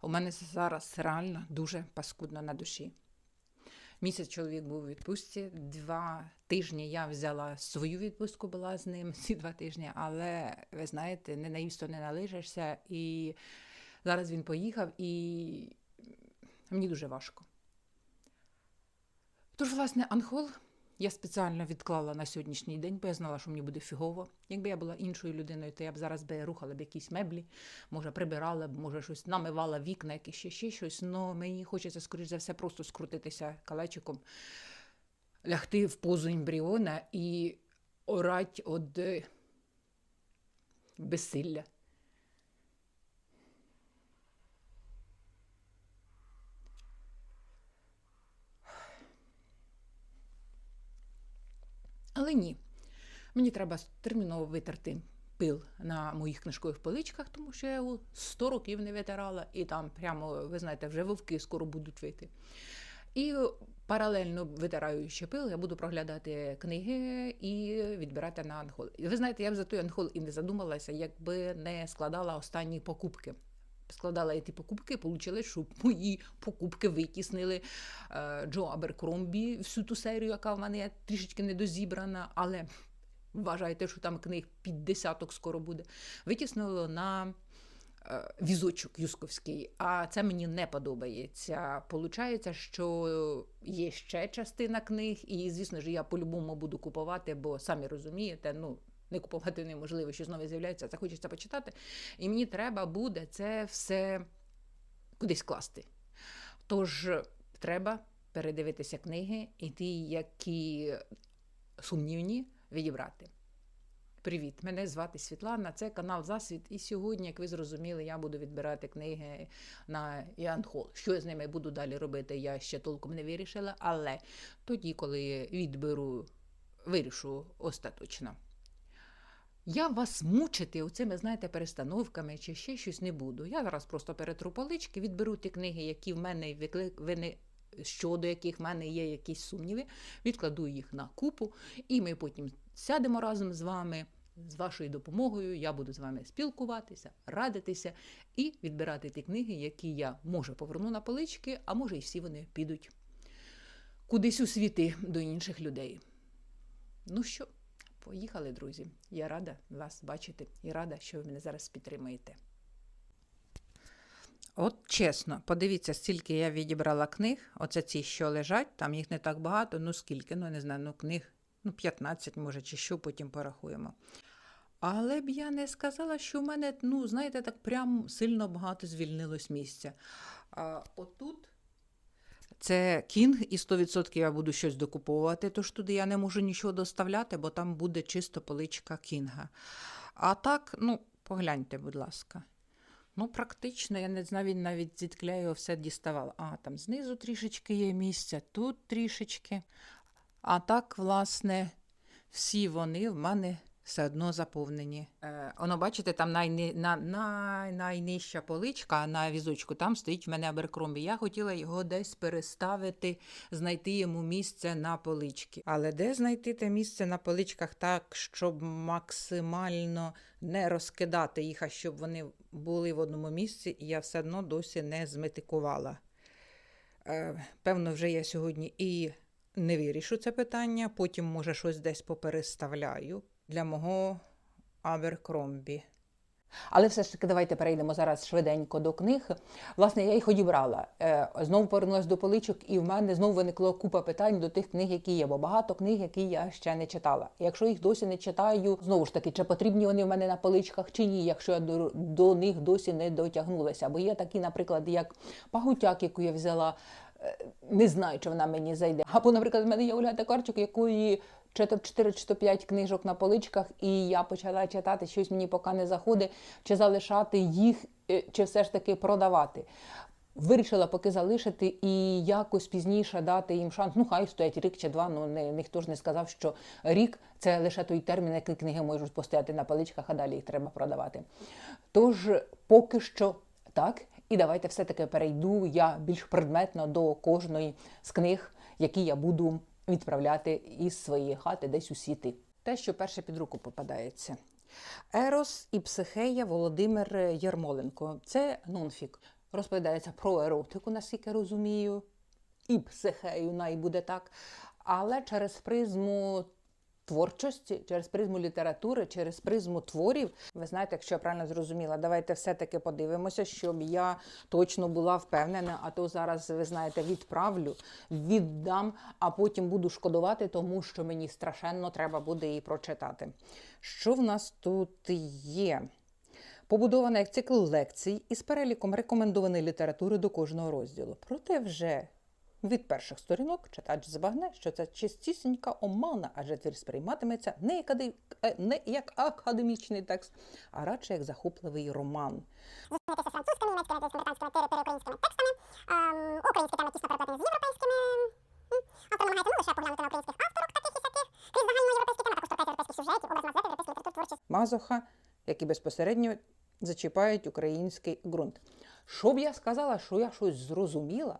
У мене зараз реально дуже паскудно на душі. Місяць чоловік був у відпустці, два тижні я взяла свою відпустку, була з ним ці два тижні, але ви знаєте, не наїсто не налижешся. І зараз він поїхав, і мені дуже важко. Тож, власне, анхол я спеціально відклала на сьогоднішній день, бо я знала, що мені буде фігово. Якби я була іншою людиною, то я б зараз би рухала б якісь меблі, може, прибирала б, може, щось намивала вікна, якісь ще, ще щось. але мені хочеться, скоріш за все, просто скрутитися калачиком, лягти в позу ембріона і орать од е, безсилля. Але ні, мені треба терміново витерти пил на моїх книжкових поличках, тому що я його 100 років не витирала, і там прямо, ви знаєте, вже вовки скоро будуть вийти. І паралельно витираю ще пил, я буду проглядати книги і відбирати на анхол. Ви знаєте, я б за той анхол і не задумалася, якби не складала останні покупки. Складала я ті покупки, вийшло, що мої покупки витіснили е, Джо Аберкромбі всю ту серію, яка в мене трішечки недозібрана, але вважайте, що там книг під десяток скоро буде. Витіснило на е, візочок Юсковський, а це мені не подобається. Получається, що є ще частина книг, і, звісно ж, я по-любому буду купувати, бо самі розумієте, ну. Не купувати неможливо, що знову з'являється, це хочеться почитати. І мені треба буде це все кудись класти. Тож треба передивитися книги і ті, які сумнівні, відібрати. Привіт! Мене звати Світлана, це канал Засвіт. І сьогодні, як ви зрозуміли, я буду відбирати книги на Янхол. Що я з ними буду далі робити, я ще толком не вирішила, але тоді, коли відберу, вирішу остаточно. Я вас мучити оцими, знаєте, перестановками чи ще щось не буду. Я зараз просто перетру полички, відберу ті книги, які в мене виклик... вини... щодо яких в мене є якісь сумніви, відкладу їх на купу, і ми потім сядемо разом з вами. З вашою допомогою я буду з вами спілкуватися, радитися і відбирати ті книги, які я може поверну на полички, а може і всі вони підуть кудись у світи до інших людей. Ну що? Поїхали, друзі. Я рада вас бачити і рада, що ви мене зараз підтримуєте. От чесно, подивіться, скільки я відібрала книг. Оце ці, що лежать, там їх не так багато, ну скільки, ну не знаю, ну книг, ну 15, може, чи що, потім порахуємо. Але б я не сказала, що в мене, ну, знаєте, так прям сильно багато звільнилось місця. А отут це кінг, і 100% я буду щось докуповувати, тож туди я не можу нічого доставляти, бо там буде чисто поличка кінга. А так, ну, погляньте, будь ласка. Ну, практично, я не знаю, він навіть зіткля його все діставала. А, там знизу трішечки є місця, тут трішечки. А так, власне, всі вони в мене все одно заповнені. Е, воно, бачите, там найни, на, на, найнижча поличка на візочку, там стоїть в мене Аберкромбі. Я хотіла його десь переставити, знайти йому місце на полички. Але де знайти те місце на поличках так, щоб максимально не розкидати їх, а щоб вони були в одному місці, і я все одно досі не зметикувала. Е, певно, вже я сьогодні і не вирішу це питання, потім, може, щось десь попереставляю для мого Аберкромбі. Але все ж таки, давайте перейдемо зараз швиденько до книг. Власне, я їх одібрала. Е, Знову повернулася до поличок, і в мене знову виникла купа питань до тих книг, які є, бо багато книг, які я ще не читала. Якщо їх досі не читаю, знову ж таки, чи потрібні вони в мене на поличках, чи ні, якщо я до, до них досі не дотягнулася. Бо є такі, наприклад, як пагутяк, яку я взяла. е, Не знаю, чи вона мені зайде. Або, наприклад, в мене є Оля Карчик, якої чи то 4 чи то 5 книжок на поличках, і я почала читати, щось мені поки не заходить, чи залишати їх, е, чи все ж таки продавати. Вирішила поки залишити і якось пізніше дати їм шанс. Ну, хай стоять рік чи два. Ну не, ніхто ж не сказав, що рік це лише той термін, який книги можуть постояти на поличках, а далі їх треба продавати. Тож поки що так. І давайте все-таки перейду я більш предметно до кожної з книг, які я буду відправляти із своєї хати десь у світи. Те, що перше під руку попадається. Ерос і Психея Володимир Ярмоленко. Це нонфік. розповідається про еротику, наскільки розумію, і психею, най буде так. Але через призму творчості, через призму літератури, через призму творів. Ви знаєте, якщо я правильно зрозуміла, давайте все-таки подивимося, щоб я точно була впевнена, а то зараз, ви знаєте, відправлю, віддам, а потім буду шкодувати, тому що мені страшенно треба буде її прочитати. Що в нас тут є? Побудована як цикл лекцій із переліком рекомендованої літератури до кожного розділу. Проте вже від перших сторінок читач збагне, що це чистісінька омана, адже твір сприйматиметься не як, е, не як академічний текст, а радше як захопливий роман. Зустрінетеся з французькими, німецькими, американськими, переукраїнськими текстами. Ем, українські теми тісно переплетені з європейськими. Автор намагається не лише поглянути на українських авторок, таких і сяких, крізь загальноєвропейські теми, також торкається європейських сюжетів, образ мазети, європейський літератур, творчість. Мазоха, які безпосередньо зачіпають український ґрунт. Щоб я сказала, що я щось зрозуміла,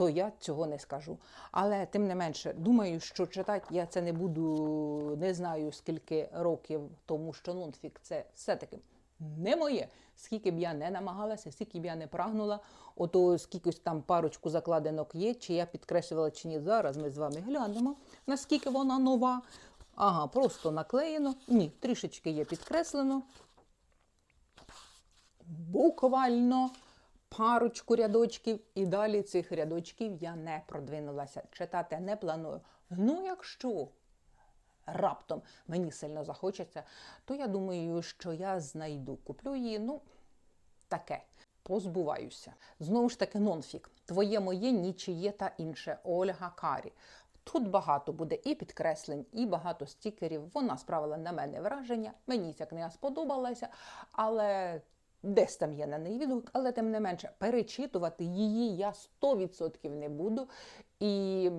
то я цього не скажу. Але тим не менше, думаю, що читати я це не буду не знаю скільки років, тому що нонфік це все-таки не моє. Скільки б я не намагалася, скільки б я не прагнула, ото скількись там парочку закладинок є, чи я підкреслювала чи ні. Зараз ми з вами глянемо, наскільки вона нова. Ага, просто наклеєно. Ні, трішечки є підкреслено. Буквально парочку рядочків, і далі цих рядочків я не продвинулася. Читати не планую. Ну, якщо раптом мені сильно захочеться, то я думаю, що я знайду. Куплю її, ну, таке. Позбуваюся. Знову ж таки, нонфік. Твоє моє, нічиє та інше. Ольга Карі. Тут багато буде і підкреслень, і багато стікерів. Вона справила на мене враження. Мені ця книга сподобалася, але десь там є на неї відгук. Але тим не менше, перечитувати її я 100% не буду. І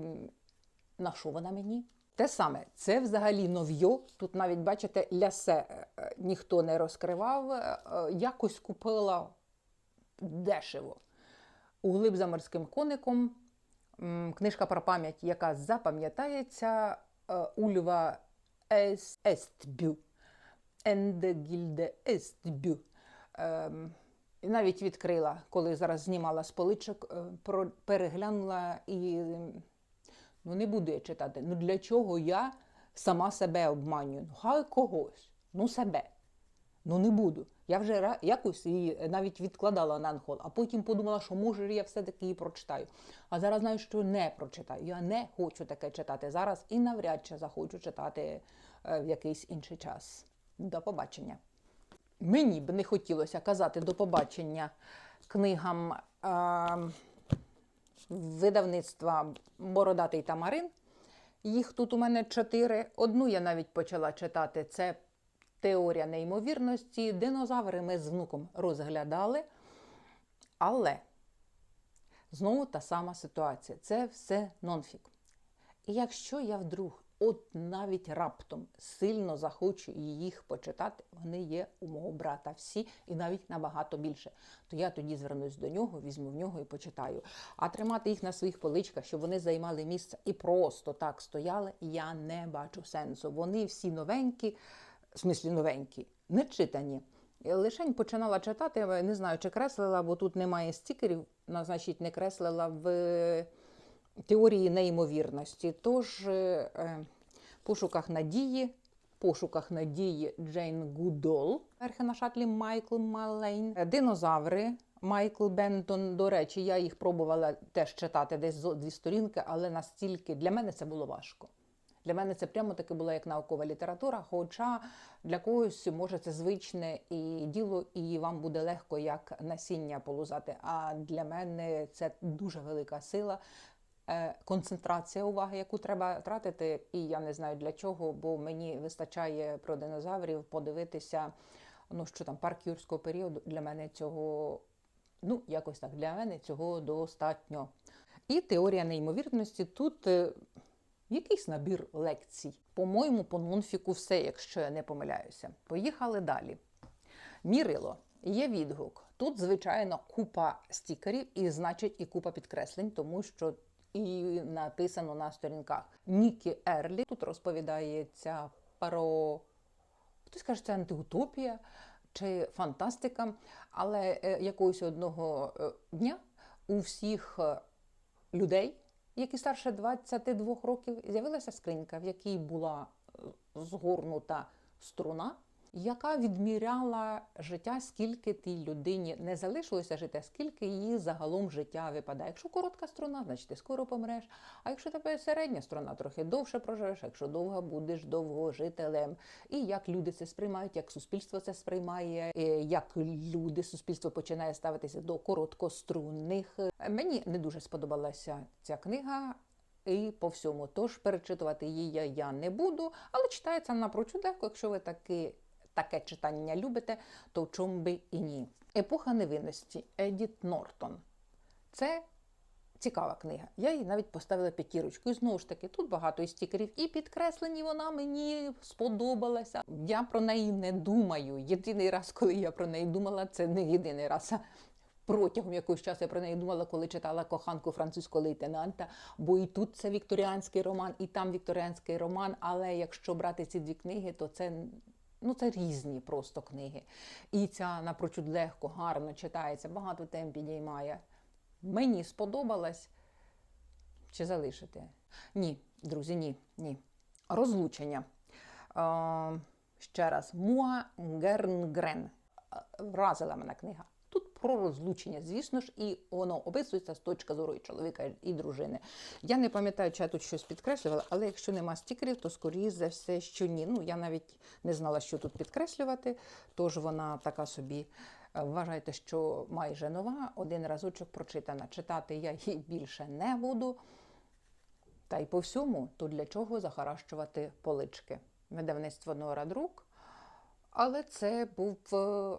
на що вона мені? Те саме, це взагалі нов'йо. Тут навіть, бачите, лясе е, е, ніхто не розкривав. Е, Якось купила дешево. Углиб за морським коником. Книжка про пам'ять, яка запам'ятається Ульва Естбю. Енде Гільде Естбю. Ем, навіть відкрила, коли зараз знімала з поличок, е, переглянула і ем, ну не буду я читати. Ну для чого я сама себе обманюю? Ну хай когось, ну себе. Ну не буду. Я вже якось її навіть відкладала на анхол, а потім подумала, що може я все-таки її прочитаю. А зараз знаю, що не прочитаю. Я не хочу таке читати зараз і навряд чи захочу читати е, в якийсь інший час. До побачення. Мені б не хотілося казати до побачення книгам е, видавництва Бородатий Тамарин. Їх тут у мене чотири. Одну я навіть почала читати. Це Теорія неймовірності. Динозаври ми з внуком розглядали. Але знову та сама ситуація. Це все нонфік. І якщо я вдруг, от навіть раптом сильно захочу їх почитати, вони є у мого брата всі і навіть набагато більше. То я тоді звернусь до нього, візьму в нього і почитаю. А тримати їх на своїх поличках, щоб вони займали місце і просто так стояли, я не бачу сенсу. Вони всі новенькі, в смислі новенькі, не читані. Лишень починала читати, не знаю, чи креслила, бо тут немає стікерів, на, значить, не креслила в теорії неймовірності. Тож е, е, пошуках надії, пошуках надії Джейн Гудол, на шатлі Майкл Малейн, Е, динозаври. Майкл Бентон, до речі, я їх пробувала теж читати десь дві сторінки, але настільки для мене це було важко. Для мене це прямо таки була як наукова література, хоча для когось може це звичне і діло, і вам буде легко як насіння полузати. А для мене це дуже велика сила, концентрація уваги, яку треба тратити. І я не знаю для чого, бо мені вистачає про динозаврів подивитися, ну що там, парк юрського періоду. Для мене цього, ну якось так, для мене цього достатньо. І теорія неймовірності тут. е, Якийсь набір лекцій. По-моєму, по нонфіку все, якщо я не помиляюся. Поїхали далі. Мірило. Є відгук. Тут, звичайно, купа стікерів і, значить, і купа підкреслень, тому що і написано на сторінках. Нікі Ерлі тут розповідається про хтось каже, це антиутопія, чи фантастика, але е, якогось одного е, дня у всіх е, людей, які старше 22 років, з'явилася скринька, в якій була згорнута струна, яка відміряла життя, скільки тій людині не залишилося жити, а скільки її загалом життя випадає. Якщо коротка струна, значить ти скоро помреш. А якщо тебе середня струна, трохи довше проживеш, якщо довго будеш довгожителем. І як люди це сприймають, як суспільство це сприймає, е, як люди, суспільство починає ставитися до короткострунних. Мені не дуже сподобалася ця книга. І по всьому. Тож перечитувати її я не буду, але читається напрочуд легко. Якщо ви таки, таке читання любите, то в чому би і ні. Епоха невинності Едіт Нортон. Це цікава книга. Я їй навіть поставила п'ятірочку. І знову ж таки, тут багато стікерів, і підкреслені вона мені сподобалася. Я про неї не думаю. Єдиний раз, коли я про неї думала, це не єдиний раз. Протягом якогось часу я про неї думала, коли читала коханку французького лейтенанта, бо і тут це вікторіанський роман, і там вікторіанський роман. Але якщо брати ці дві книги, то це ну це різні просто книги. І ця напрочуд легко, гарно читається, багато тем підіймає. Мені сподобалась. Чи залишити? Ні, друзі, ні, ні. Розлучення. Е, ще раз, Муа Гернгрен. Вразила мене книга. Про розлучення, звісно ж, і воно описується з точки зору і чоловіка і дружини. Я не пам'ятаю, чи я тут щось підкреслювала, але якщо нема стікерів, то скоріше за все, що ні. Ну я навіть не знала, що тут підкреслювати, тож вона така собі. Вважайте, що майже нова, один разочок прочитана. Читати я її більше не буду. Та й по всьому, то для чого захаращувати полички? Видавництво Нора Друк, але це був е,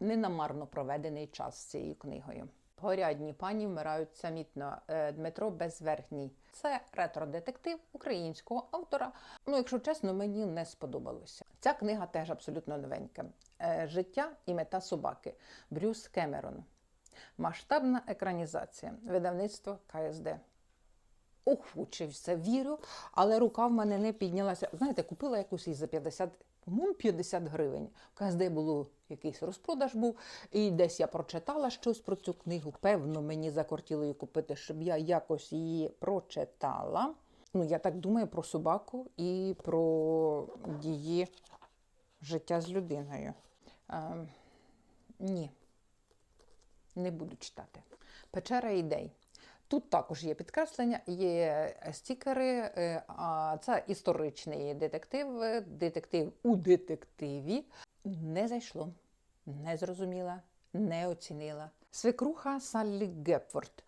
ненамарно проведений час з цією книгою. Горядні пані вмирають самітно. Е, Дмитро Безверхній. Це ретро-детектив українського автора. Ну, якщо чесно, мені не сподобалося. Ця книга теж абсолютно новенька. Е, Життя і мета собаки. Брюс Кемерон. Масштабна екранізація. Видавництво КСД. Охоче в вірю, але рука в мене не піднялася. Знаєте, купила якусь і за 50, по-моєму, 50 гривень. В КСД було якийсь розпродаж був, і десь я прочитала щось про цю книгу. Певно, мені закортіло її купити, щоб я якось її прочитала. Ну, я так думаю про собаку і про її життя з людиною. Ем, ні, не буду читати. Печера ідей. Тут також є підкреслення, є стікери. е, Це історичний детектив, е, детектив у детективі. Не зайшло, не зрозуміла, не оцінила. Свекруха Саллі Гепфорд.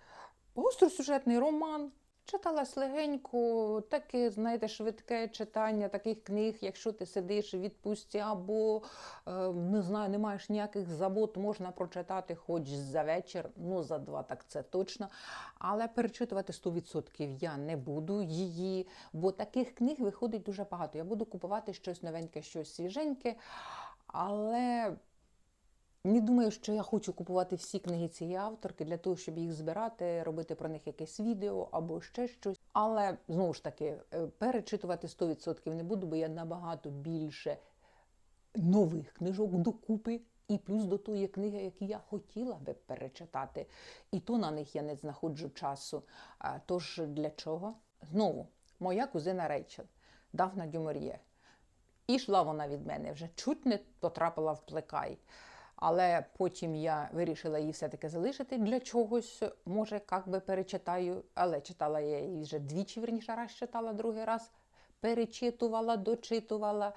Гостросюжетний роман. Читалась легенько, таке, знаєте, швидке читання таких книг, якщо ти сидиш в відпустці або е, не знаю, не маєш ніяких забот, можна прочитати хоч за вечір, ну за два, так це точно. Але перечитувати 100% я не буду її, бо таких книг виходить дуже багато. Я буду купувати щось новеньке, щось свіженьке, але не думаю, що я хочу купувати всі книги цієї авторки для того, щоб їх збирати, робити про них якесь відео або ще щось. Але знову ж таки, е, перечитувати 100% не буду, бо я набагато більше нових книжок докупи. І плюс до тої книги, які я хотіла би перечитати. І то на них я не знаходжу часу. Тож для чого? Знову, моя кузина Рейчел, Дафна Дюмор'є. І йшла вона від мене вже чуть не потрапила в плекай. Але потім я вирішила її все-таки залишити для чогось. Може, як би перечитаю, але читала я її вже двічі, верніше раз читала, другий раз перечитувала, дочитувала.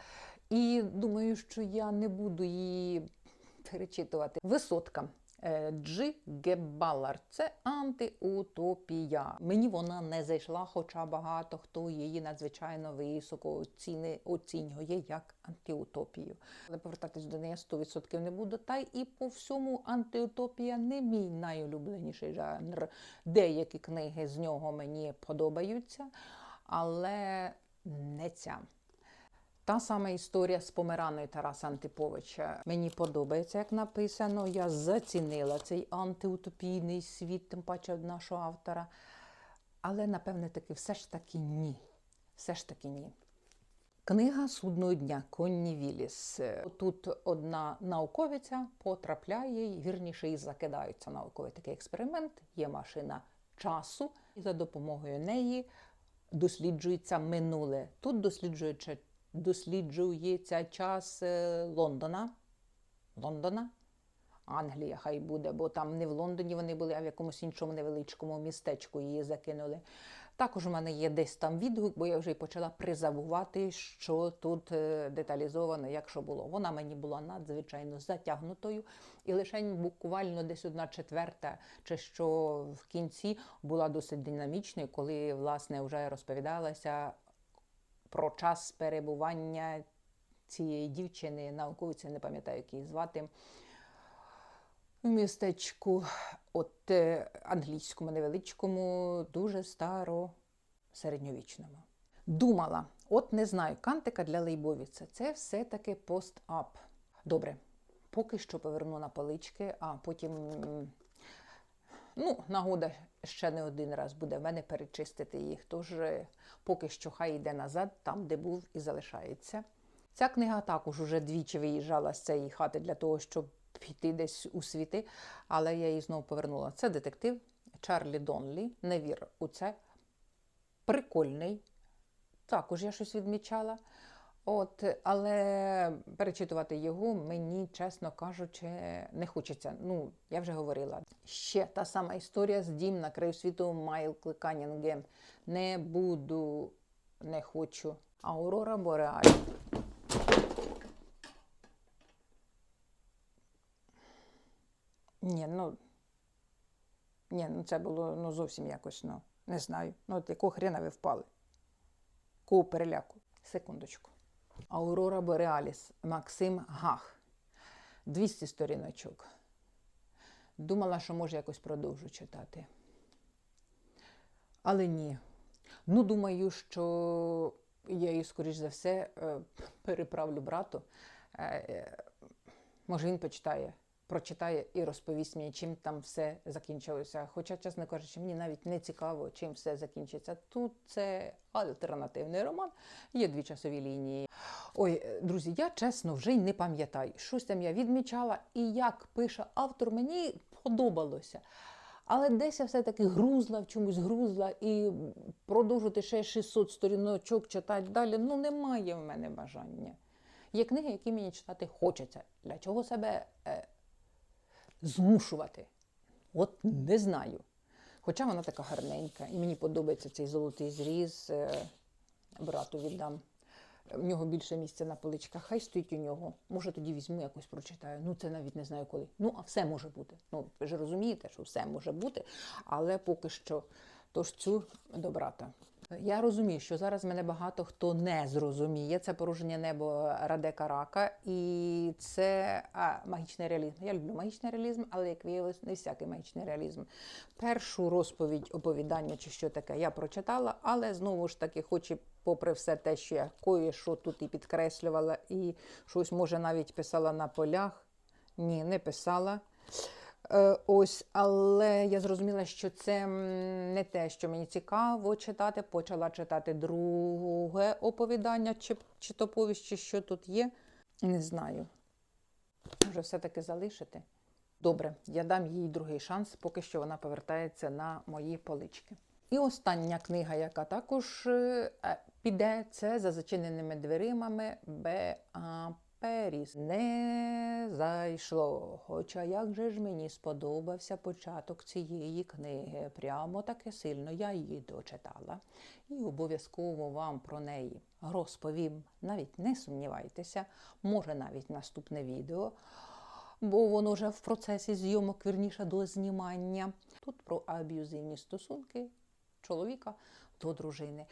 І думаю, що я не буду її перечитувати. Висотка. Е, Джи Гебалар. Це антиутопія. Мені вона не зайшла, хоча багато хто її надзвичайно високо оціни, оцінює як антиутопію. Але повертатись до неї 100% не буду. Та і по всьому антиутопія не мій найулюбленіший жанр. Деякі книги з нього мені подобаються, але не ця. Та сама історія з Помераною Тараса Антиповича. Мені подобається, як написано. Я зацінила цей антиутопійний світ, тим паче нашого автора. Але, напевне, таки, все ж таки ні. Все ж таки ні. Книга судного дня Конні Віліс. Тут одна науковиця потрапляє, і, вірніше, і закидаються науковий такий експеримент. Є машина часу, і за допомогою неї досліджується минуле. Тут досліджується, досліджується час е, Лондона. Лондона. Англія хай буде, бо там не в Лондоні вони були, а в якомусь іншому невеличкому містечку її закинули. Також у мене є десь там відгук, бо я вже почала призабувати, що тут е, деталізовано, як що було. Вона мені була надзвичайно затягнутою, і лише буквально десь одна четверта, чи що в кінці була досить динамічною, коли власне вже розповідалася про час перебування цієї дівчини, науковиці, не пам'ятаю, як її звати в містечку, от е, англійському невеличкому, дуже старо середньовічному. Думала, от не знаю, кантика для Лейбовіца це все-таки пост-ап. Добре, поки що поверну на полички, а потім, ну, нагода ще не один раз буде в мене перечистити їх. Тож е, поки що хай йде назад, там, де був і залишається. Ця книга також уже двічі виїжджала з цієї хати для того, щоб піти десь у світи, але я її знову повернула. Це детектив Чарлі Донлі. Не вір у це. Прикольний. Також я щось відмічала. От, але перечитувати його мені, чесно кажучи, не хочеться. Ну, я вже говорила. Ще та сама історія з дім на краю світу Майкл Канінгем. Не буду, не хочу. Аурора Бореаль. Ні, ну. Ні, ну це було ну, зовсім якось, ну, не знаю. Ну, от якого хрена ви впали? Кого переляку? Секундочку. Аурора Бореаліс, Максим Гах. 200 сторіночок. Думала, що може якось продовжу читати. Але ні. Ну, думаю, що я її, скоріш за все, е, переправлю брату. Е, е, Може, він почитає, прочитає і розповість мені, чим там все закінчилося. Хоча, чесно кажучи, мені навіть не цікаво, чим все закінчиться. Тут це альтернативний роман, є дві часові лінії. Ой, е, друзі, я чесно вже й не пам'ятаю. Щось там я відмічала, і як пише автор, мені подобалося. Але десь я все-таки грузла в чомусь грузла і продовжувати ще 600 сторіночок читати далі. Ну, немає в мене бажання. Є книги, які мені читати хочеться. Для чого себе е, змушувати? От не знаю. Хоча вона така гарненька, і мені подобається цей золотий зріз, е, брату віддам. В нього більше місця на поличках, хай стоїть у нього. Може, тоді візьму якось прочитаю. Ну, це навіть не знаю коли. Ну, а все може бути. Ну, ви ж розумієте, що все може бути, але поки що тож цю до брата. Я розумію, що зараз мене багато хто не зрозуміє. Це порушення небо Радека Рака, і це а, магічний реалізм. Я люблю магічний реалізм, але як виявилось, не всякий магічний реалізм. Першу розповідь оповідання чи що таке я прочитала, але знову ж таки, хоч і попри все те, що я кое що тут і підкреслювала, і щось може навіть писала на полях. Ні, не писала. Е, Ось, але я зрозуміла, що це не те, що мені цікаво читати. Почала читати друге оповідання, чи, чи то чи що тут є. Не знаю. Може, все-таки залишити. Добре, я дам їй другий шанс, поки що вона повертається на мої полички. І остання книга, яка також е, е, піде, це за зачиненими дверимами Беа Періс. Не зайшло. Хоча як же ж мені сподобався початок цієї книги. Прямо таки сильно я її дочитала. І обов'язково вам про неї розповім. Навіть не сумнівайтеся, може навіть наступне відео бо воно вже в процесі зйомок, вірніше до знімання. Тут про аб'юзивні стосунки чоловіка до дружини.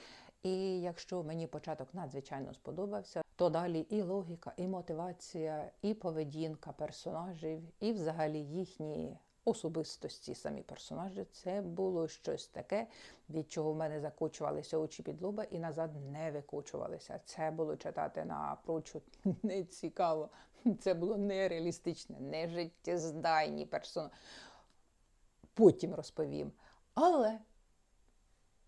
І якщо мені початок надзвичайно сподобався, то далі і логіка, і мотивація, і поведінка персонажів, і взагалі їхні особистості, самі персонажі, це було щось таке, від чого в мене закочувалися очі під лоба і назад не викочувалися. Це було читати напрочуд не цікаво. Це було нереалістичне, нежиттєздайні персонажі. Потім розповім. Але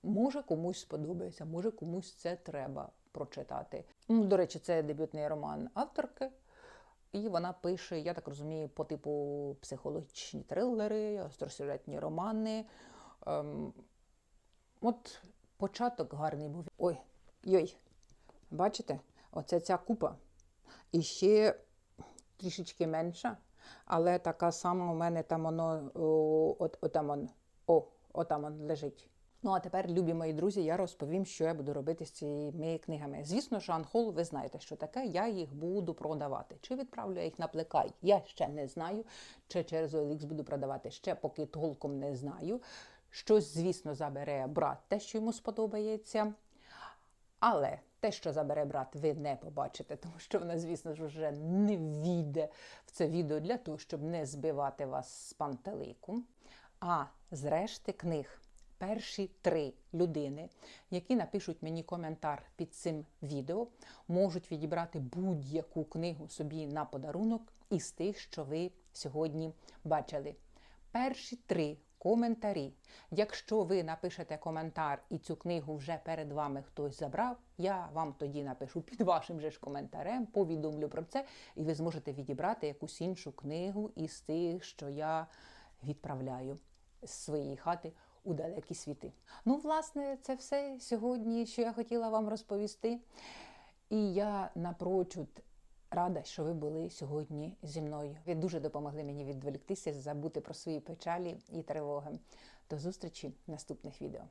може комусь сподобається, може комусь це треба. прочитати. Ну, До речі, це дебютний роман авторки. І вона пише, я так розумію, по типу психологічні трилери, остросюжетні романи. Ем, от початок гарний був. Ой, йой, бачите, оце ця купа. І ще трішечки менша, але така сама у мене там воно, отам он, о, отам он лежить. Ну а тепер, любі мої друзі, я розповім, що я буду робити з цими книгами. Звісно, що Анхол, ви знаєте, що таке. Я їх буду продавати. Чи відправлю я їх на плекай? Я ще не знаю. Чи через OLX буду продавати ще поки толком не знаю. Щось, звісно, забере брат, те, що йому сподобається. Але те, що забере брат, ви не побачите, тому що вона, звісно ж, вже не війде в це відео для того, щоб не збивати вас з пантелику. А з решти книг перші три людини, які напишуть мені коментар під цим відео, можуть відібрати будь-яку книгу собі на подарунок із тих, що ви сьогодні бачили. Перші три коментарі. Якщо ви напишете коментар і цю книгу вже перед вами хтось забрав, я вам тоді напишу під вашим же ж коментарем, повідомлю про це, і ви зможете відібрати якусь іншу книгу із тих, що я відправляю з своєї хати у далекі світи. Ну, власне, це все сьогодні, що я хотіла вам розповісти. І я напрочуд рада, що ви були сьогодні зі мною. Ви дуже допомогли мені відволіктися, забути про свої печалі і тривоги. До зустрічі в наступних відео.